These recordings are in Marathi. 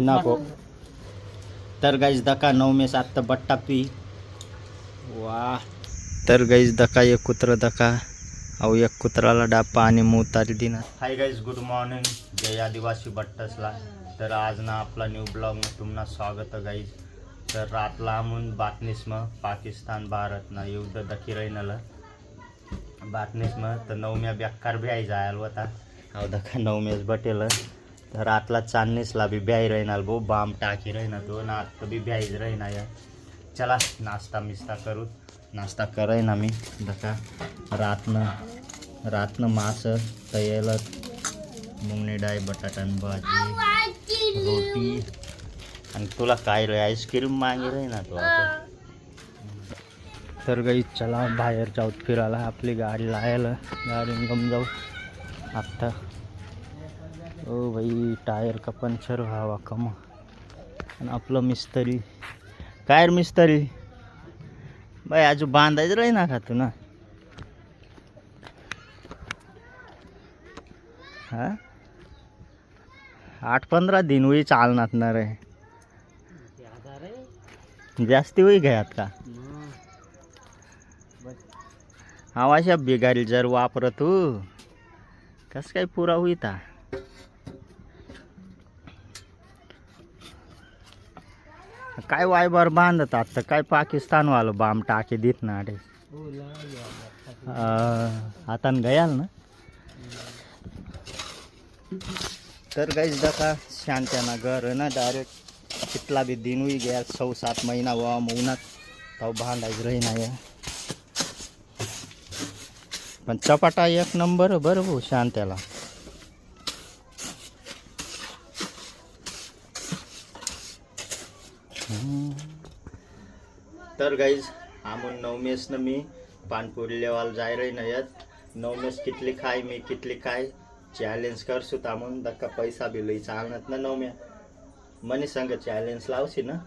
नको तर गाईज दका नऊ मेस आत्ता बट्टा पी. वा. तर गाईज दका एक कुत्र दका. अहो एक कुत्राला डापा आणि मुतारी दिना हाय गाईज गुड मॉर्निंग जय आदिवासी बट्टसला. तर आज ना आपला न्यू ब्लॉग में तुम्हाला स्वागत आहे गाईज तर रातला आमून बातमीस मग पाकिस्तान भारत ना. युद्ध दखी राहिनलं. बातमीस मग तर नवम्या बेकार ब्याय जायला होता अहो दका नवम्यास बटेल. तर रातला चांदणीसला बी ब्याई राहिनाल भाऊ. बाम टाकी राहिना तो. ना आता बी ब्याईज राहिना या. चला नाश्ता मिस्ता करू नाश्ता कराय ना मी धका रातनं रातनं मास तयाला. मुंगणी डाळ बटाटन भाजी रोटी. आणि तुला काय रे आईस्क्रीम मागे राही ना तो तर काही चला बाहेर जाऊ फिरायला. आपली गाडी लायला. गाडी गम जाऊ. आत्ता. ओ भाई टायर का पंचर व्हावा कम. आणि आपलं मिस्तरी. काय मिस्तरी? बाई आजू बांधायचं राही ना का तू ना? हा? आठ पंधरा दिन होई चालणार रे जास्ती होई घ्यात का? हा अशा बिगारी जर वापरत तू कस काय पुरा होईता? काय वायबर बांधत आता काय पाकिस्तान वालं बाम टाके देत ना अरे आता गयाल ना? तर गाईज दका शांत्याना घर ना डायरेक्ट कितला बी दिन हुई गया सौ सात महिना हुआ उन्हात तो बांधायच रही नाही पण चपाटा एक नंबर बरं भाऊ शांत्याला तर गाईज आमून नवमेसनं मी पानपुरी लेवाल जाय रही ना यात नवमेस कितली खाय मी कितली खाय चॅलेंज करसू तामून दक्का पैसा बी लई चालणार ना नवम्या. मनी सांग चॅलेंज लावशी ना?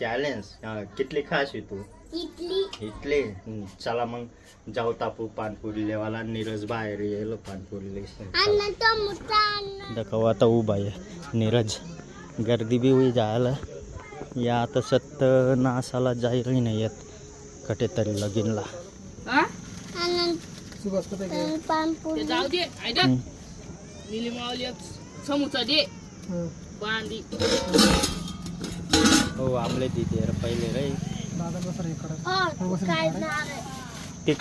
चॅलेंज हा कितली खाशी तू? इथले हं, चला मग जाऊ तापू पानपुरी लेवाला नीरज बाहेर येलो पानपुरी ले दाखव आता उभा आहे. नीरज गर्दी बी होई जायला. या आता सत्त नासाला जायला नाही येत. कटे तरी लगीनला. सुभाष कुठे गेला? ते जाऊ दे ऐका हं. लिली मावली एक समोसा दे. बांधी आमले दिदे रे पहिले रे. दादा बस रेकडे हां काय नाही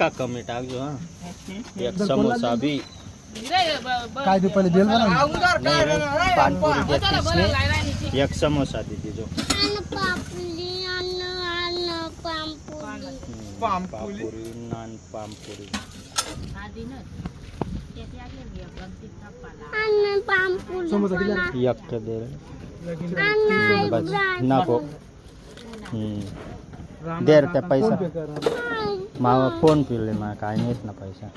एक समोसा भी। काय दे देल बना उधर कायला एक समोसा दिदी जो। पानपुरी आण आण पानपुरी। पानपुरी। नान पानपुरी। आधीच तेती आले समोसा दिला। एक के देला नाही नुब्रा नाको हं दे रे त्या राम- पैसा. मावा फोन पिले मा काय नाहीत ना पैसा.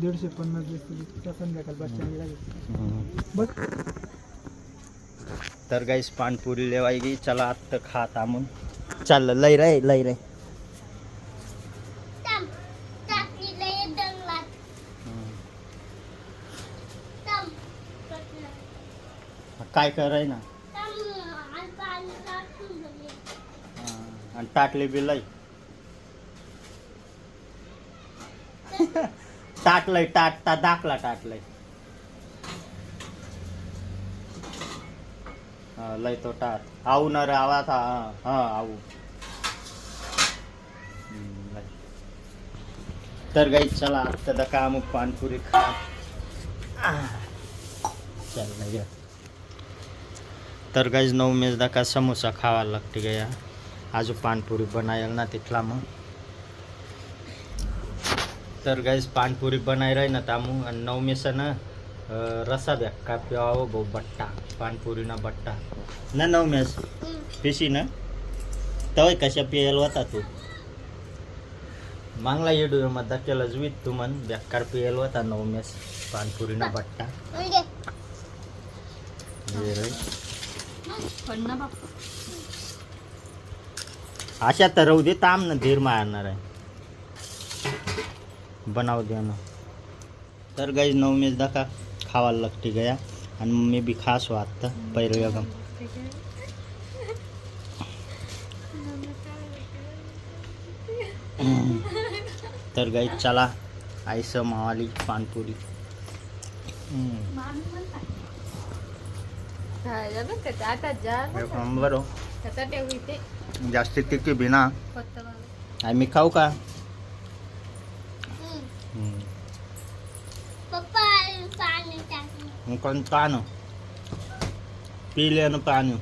दीडशे पन्नास तर गाईस पानपुरी लेवाई गी चला आत्ता खात आमून. चाललं लय रे लय रे. काय कराय ना. आणि टाकले बी लय. टाकलंय टाकता दाखला टाकलंय. लय तो टाक. आऊ न रे आवा था हा आऊ. तर गाई चला आता दका काम पानपुरी खा. चल तर गाईज नऊ मेज दका समोसा खावा लागते गया. आजू पानपुरी बनायल ना तिथला मग तर गाईज पानपुरी बनाय राही ना तामू आणि नऊ मेस ना अं, रसा ब्या का प्यावं भाऊ बट्टा पानपुरी ना बट्टा ना नऊ मेस पिशी ना तवय कशा पियाल होता तू मागला येडू मध्ये केलं जुईत तू म्हण बेकार पियाल होता नऊ मेस पानपुरी ना बट्टा ये रे अशा तर राहू दे ताम ना धीर मारणार आहे. बनाव द्या ना. तर गाईज नवमेच दाखा खावायला लागते गया. आणि मी बी खास आत्ता पहिलं गम तर गाई चला. आईसं मावाली पानपुरी. नंबर हो. जास्ती तिकी बिना. आई मी खाऊ का? पाणी कोण पान पिले ना पाणी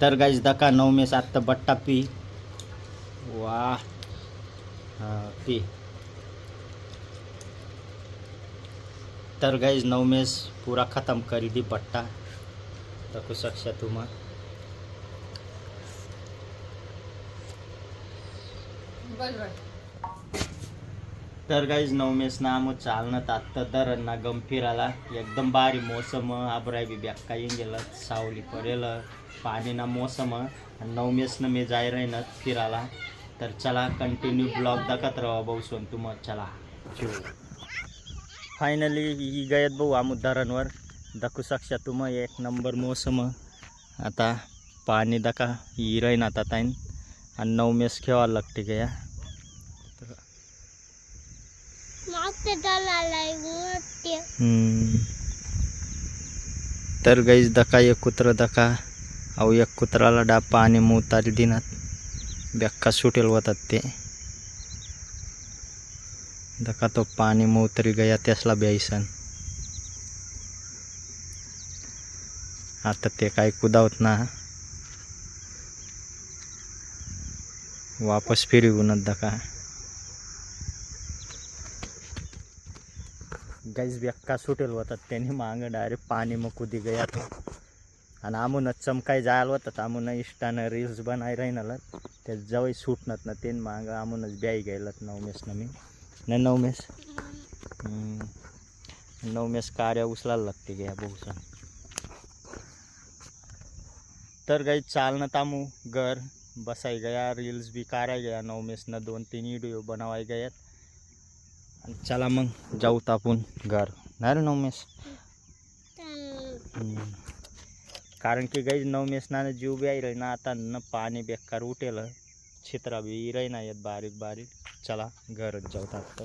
तर गाईज दका नऊ मेस आत्ता बट्टा पी. वा हा पी. तर गाईज नऊ मेस पूरा खत्म करी दी बट्टा तकू शकशा तुम्हा तर गाईज नवमेस ना मग चालणं आत्ता दर ना गंभीराला. एकदम भारी मोसम आबराय बी बॅक्का येऊन गेलं सावली पडेल पाणी ना मोसम. आणि नवमेसनं मी जाय राहीन फिरायला. तर चला कंटिन्यू ब्लॉग दाखत राहा भाऊ सोन तुम चला. फायनली ही गयत भाऊ आम धरणवर. दाखवू साक्षा तुम एक नंबर मोसम. आता पाणी दाखा ही राहीन आता ताईन. आणि नऊ मेस खेळायला लागते गया तर गाईज दका एक कुत्र दका अहो एक कुत्राला डा पाणी मोतारी दिनात बेक्का सुटेल होतात ते. दका तो पानी पाणी मोतरी गया त्यासला ब्यायसन आता ते काय कुदावत ना वापस फिरवूनच दका गाईज बेक्का सुटेल होतात त्यांनी मागं डायरेक्ट पाणी मग कुदी गया तो आणि आमूनच चमकाय जायला होतात आमून इष्टानं रील्स बनाय राहिनाला ते जवळ सुटणार ना तेन मागं आमूनच ब्याई गेलात नवमेसनं मी नाही नवमेस हम्म. नवमेस कार्य उचलायला लागते गया बहुसा तर गाई चालणं तामू घर बसाय गया रील्स बी काढाय गया नवमेसनं दोन तीन व्हिडिओ बनवाय गयात. आणि चला मग जाऊ तापून घर. नाही रे नवमेस हम्म. कारण की गाई नवमेसनानं जीव बी आहे ना आता न पाणी बेकार उठेल. चित्रा बी राही ना येत बारीक बारीक. चला घरच जाऊ तापतं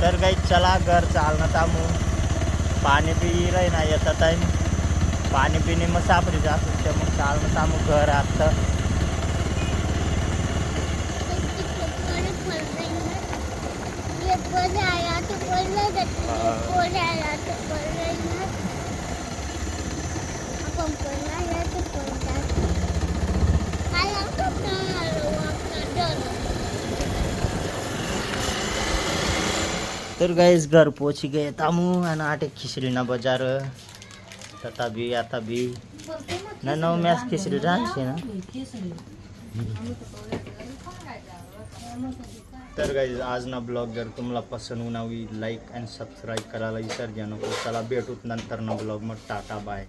तर काही चला घर चालणं तामू पाणी बी राही ना येतात आहे. पाणी पिणी मग सापडी जात ते मग चालणं तामू घर आता. एक कोण आया तो कोणला जाते कोण आया तो कोणला येणार आपण कोण आया तो कोण जाते आया तो कोण आलो आपला तर गाईज घर पोची गे तामू आणि आटे खिचडीना बजार। तथा बी आता बी ना नऊ मॅच खिचडी राहते ना। तर गाईज आज ना ब्लॉग जर तुम्हाला पसंत होणार लाईक अँड सबस्क्राईब करायला विसर नको चला भेटूत नंतर ना ब्लॉग मग. Tata bye